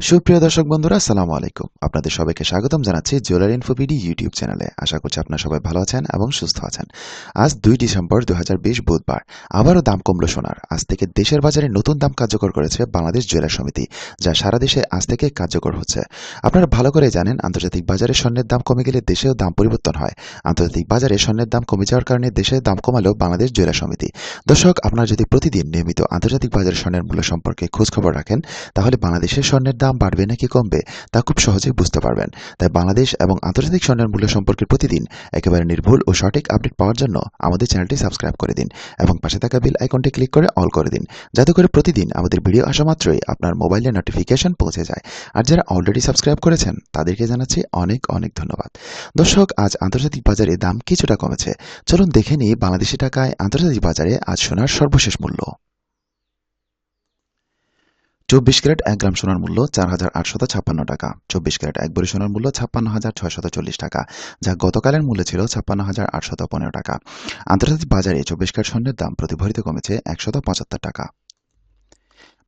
সুপ্রিয় দর্শক বন্ধুরা, আসসালামু আলাইকুম। আপনাদের সবাইকে স্বাগতম জানাচ্ছি জুয়েলারি ইনফোপিডি ইউটিউব চ্যানেলে আশা করছি আপনারা সবাই ভালো আছেন এবং সুস্থ আছেন। আজ দুই ডিসেম্বর দু হাজার বিশ বুধবার। আবারও দাম কমলো সোনার। আজ থেকে দেশের বাজারে নতুন দাম কার্যকর করেছে বাংলাদেশ জুয়েলার সমিতি, যা সারা দেশে আজ থেকে কার্যকর হচ্ছে। আপনারা ভালো করে জানেন, আন্তর্জাতিক বাজারে স্বর্ণের দাম কমে গেলে দেশেও দাম পরিবর্তন হয়। আন্তর্জাতিক বাজারে স্বর্ণের দাম কমে যাওয়ার কারণে দেশে দাম কমালো বাংলাদেশ জুয়েলার সমিতি। দর্শক, আপনারা যদি প্রতিদিন নিয়মিত আন্তর্জাতিক বাজারে স্বর্ণের মূল্য সম্পর্কে খোঁজখবর রাখেন, তাহলে বাংলাদেশের স্বর্ণের দাম বাড়বে নাকি কমবে, তা খুব সহজেই বুঝতে পারবেন। তাই বাংলাদেশ এবং আন্তর্জাতিক স্বর্ণের মূল্য সম্পর্কে প্রতিদিন একেবারে নির্ভুল ও সঠিক আপডেট পাওয়ার জন্য আমাদের চ্যানেলটি সাবস্ক্রাইব করে দিন এবং পাশে থাকা বিল আইকনটি ক্লিক করে অল করে দিন, যাতে করে প্রতিদিন আমাদের ভিডিও আসা মাত্রই আপনার মোবাইলে নোটিফিকেশন পৌঁছে যায়। আর যারা অলরেডি সাবস্ক্রাইব করেছেন, তাদেরকে জানাচ্ছি অনেক অনেক ধন্যবাদ। দর্শক, আজ আন্তর্জাতিক বাজারে দাম কিছুটা কমেছে। চলুন দেখে নিই বাংলাদেশি টাকায় আন্তর্জাতিক বাজারে আজ সোনার সর্বশেষ মূল্য। চব্বিশ ক্যারেট এক গ্রাম সোনার মূল্য চার হাজার আটশত ছাপ্পান্ন টাকা। চব্বিশ ক্যারেট এক বড়ি সোনার মূল্য ছাপ্পান্ন হাজার ছয়শত চল্লিশ টাকা, যা গতকালের মূল্য ছিল ছাপ্পান্ন হাজার আটশত পনেরো টাকা। আন্তর্জাতিক বাজারে চব্বিশ ক্যারেট স্বর্ণের দাম প্রতি ভরিতে কমেছে একশত পঁচাত্তর টাকা।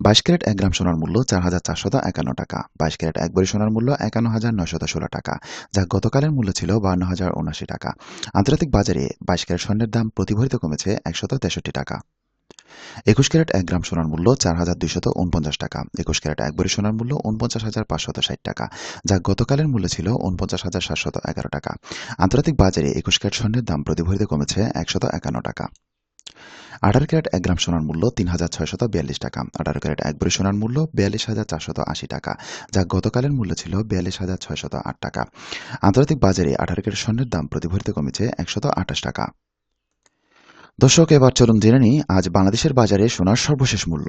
বাইশ ক্যারেট এক গ্রাম সোনার মূল্য চার হাজার চারশত একান্ন টাকা, বাইশ ক্যারেট এক বড়ি সোনার মূল্য একান্ন হাজার নয়শত ষোলো টাকা, যা গতকালের মূল্য ছিল বান্ন হাজার উনআশি টাকা। আন্তর্জাতিক বাজারে বাইশ ক্যারেট স্বর্ণের দাম প্রতি ভরিতে কমেছে একশত তেষট্টি টাকা। একুশ ক্যারেট এক গ্রাম সোনার মূল্য চার হাজার দুইশত উনপঞ্চাশ টাকা। একুশ ক্যারেট এক বড়ি সোনার মূল্য উনপঞ্চাশ হাজার পাঁচশত ষাট টাকা, যা গতকালের মূল্য ছিল উনপঞ্চাশ হাজার সাতশত এগারো টাকা। আন্তর্জাতিক বাজারে একুশ ক্যারেট স্বর্ণের দাম প্রতি কমেছে একশত একান্ন টাকা। আঠারো ক্যারেট এক গ্রাম সোনার মূল্য তিন হাজার ছয়শত বিয়াল্লিশ টাকা, আঠারো ক্যারেট এক বড়ি সোনার মূল্য বিয়াল্লিশ হাজার চারশত আশি টাকা, যা গতকালের মূল্য ছিল বিয়াল্লিশ হাজার ছয়শত আট টাকা। আন্তর্জাতিক বাজারে আঠারো ক্যারেট স্বর্ণের দাম প্রতি কমেছে একশত আঠাশ টাকা। দর্শক, এবার চলুন জেনে নিই, আজ বাংলাদেশের বাজারে সোনার সর্বশেষ মূল্য।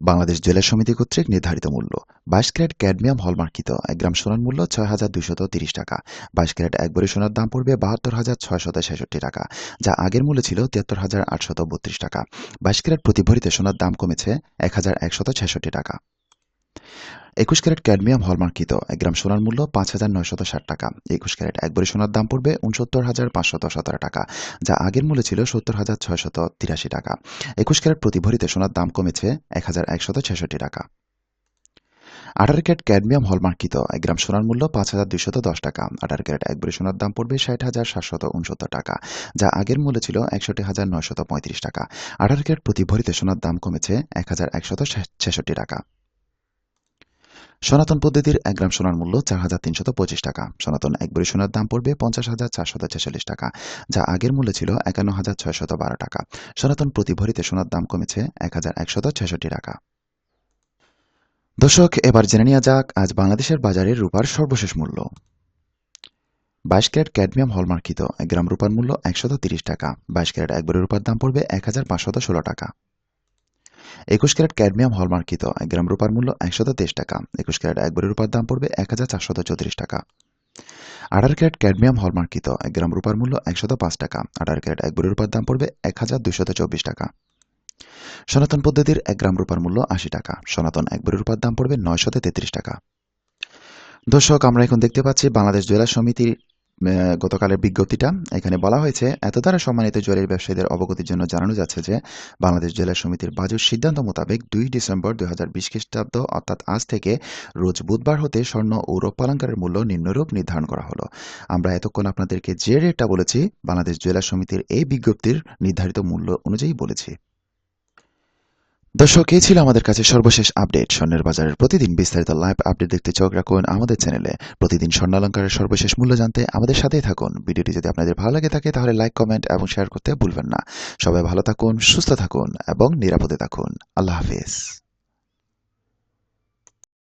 বাংলাদেশ জেলা সমিতি কর্তৃক নির্ধারিত মূল্য, বাইশ ক্যারেট ক্যাডমিয়াম হলমার্কিত। এক গ্রাম সোনার মূল্য ছয় হাজার দুইশত তিরিশ টাকা। বাইশ ক্যারেট এক বড়ি সোনার দাম পড়বে বাহাত্তর হাজার ছয়শত ছেষট্টি টাকা, যা আগের মূল্য ছিল তিয়াত্তর হাজার আটশত বত্রিশ টাকা। বাইশ ক্যারেট প্রতি ভরিতে সোনার দাম কমেছে এক হাজার একশত ছেষট্টি টাকা। একুশ ক্যারেট ক্যাডমিয়াম হলমার্কিত। এক গ্রাম সোনার মূল্য পাঁচ হাজার নয়শত ষাট টাকা। একুশ ক্যারেট এক বড়ি সোনার দাম পড়বে উনসত্তর হাজার পাঁচশত সতেরো টাকা, যা আগের মূল্য ছিল সত্তর হাজার ছয়শত তিরাশি টাকা। একুশ ক্যারেট প্রতি ভরিতে সোনার দাম কমেছে এক হাজার একশত ছেষট্টি টাকা। আঠারো ক্যারেট ক্যাডমিয়াম হলমার্কিত। এক গ্রাম সোনার মূল্য পাঁচ হাজার দুইশত দশ টাকা। আঠারো ক্যারেট এক বড়ি সোনার দাম পড়বে ষাট হাজার সাতশত উনসত্তর টাকা, যা আগের মূল্য ছিল একষট্টি হাজার নয়শত পঁয়ত্রিশ টাকা। আঠারো ক্যারেট প্রতি ভরিতে সোনার দাম কমেছে এক হাজার একশত ছেষট্টি টাকা। সনাতন পদ্ধতির এক গ্রাম সোনার মূল্য চার হাজার তিনশত পঁচিশ টাকা। সনাতন এক বড়ি সোনার দাম পড়বে পঞ্চাশ হাজার চারশত ছেচল্লিশ টাকা, যা আগের মূল্য ছিল একান্ন হাজার ছয়শত বারো টাকা। সনাতন প্রতি ভরিতে সোনার দাম কমেছে এক হাজার একশত ছেষট্টি টাকা। দর্শক, এবার জেনে নেওয়া যাক, আজ বাংলাদেশের বাজারে রূপার সর্বশেষ মূল্য। বাইশ ক্যারেট ক্যাডমিয়াম হলমার্কিত এক গ্রাম রূপার মূল্য একশত তিরিশ টাকা। বাইশ ক্যারেট এক বড়ি রূপার দাম পড়বে এক হাজার পাঁচশত ষোলো টাকা। একুশ ক্যারেট ক্যাডমিয়াম হলমার্কিত, এক গ্রাম রূপার মূল্য একশত তেইশ টাকা। একুশ ক্যারেট এক বড়ি রূপার দাম পড়বে এক হাজার চারশত চৌত্রিশ টাকা। আঠারো ক্যারেট ক্যাডমিয়াম হলমার্কিত, এক গ্রাম রূপার মূল্য একশত পাঁচ টাকা। আঠারো ক্যারেট এক বড়ি রূপার দাম পড়বে এক হাজার দুইশত চব্বিশ টাকা। সনাতন পদ্ধতির এক গ্রাম রূপার মূল্য আশি টাকা। সনাতন এক বড়ি রূপার দাম পড়বে নয়শত তেত্রিশ টাকা। দর্শক, আমরা এখন দেখতে পাচ্ছি বাংলাদেশ জেলা সমিতির গতকালের বিজ্ঞপ্তিটা এখানে বলা হয়েছে এত দ্বারা সম্মানিত জুয়েলারি ব্যবসায়ীদের অবগতির জন্য জানানো যাচ্ছে যে, বাংলাদেশ জেলা সমিতির বাজেট সিদ্ধান্ত মোতাবেক দুই ডিসেম্বর দুই হাজার বিশ খ্রিস্টাব্দ, অর্থাৎ আজ থেকে রোজ বুধবার হতে স্বর্ণ ও রৌপ্যালঙ্কারের মূল্য নিম্নরূপ নির্ধারণ করা হলো। আমরা এতক্ষণ আপনাদেরকে যে রেটটা বলেছি, বাংলাদেশ জেলা সমিতির এই বিজ্ঞপ্তির নির্ধারিত মূল্য অনুযায়ী বলেছি। দর্শক, এই ছিল আমাদের কাছে সর্বশেষ আপডেট। স্বর্ণের বাজারের প্রতিদিন বিস্তারিত লাইভ আপডেট দেখতে চোখ রাখুন আমাদের চ্যানেলে। প্রতিদিন স্বর্ণালঙ্কারের সর্বশেষ মূল্য জানতে আমাদের সাথেই থাকুন। ভিডিওটি যদি আপনাদের ভালো লাগে থাকে, তাহলে লাইক, কমেন্ট এবং শেয়ার করতে ভুলবেন না। সবাই ভালো থাকুন, সুস্থ থাকুন এবং নিরাপদে থাকুন। আল্লাহ হাফিজ।